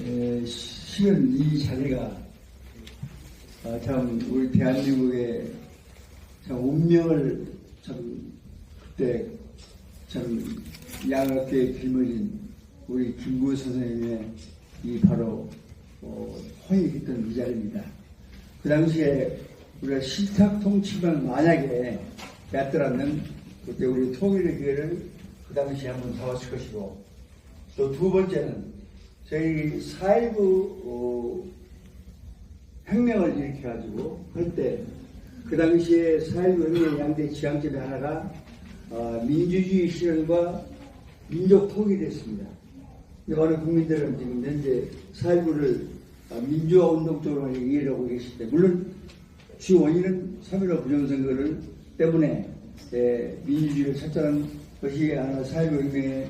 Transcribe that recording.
에, 쉬운 이 자리가 아, 참 우리 대한민국의 참 운명을 참 그때 참 양학교에 길머진 우리 김구 선생님의 이 바로 어, 허익했던 이 자리입니다. 그 당시에 우리가 실탁 통치만 만약에 뺐더라면 그때 우리 통일의 기회를 그 당시에 한번 잡았을 것이고 또 두 번째는 저희 4.19 어, 혁명을 일으켜가지고 할때그 당시에 4.19 혁명의 양대 지향점의 하나가 어, 민주주의 실현과 민족 통일이었습니다. 근데 많은 국민들은 지금 현재 4.19를 민주화 운동 쪽으로 이해를 하고 계실 때 물론 주 원인은 3.15 부정선거를 때문에 에, 민주주의를 찾자는 것이 하나 4.19 혁명의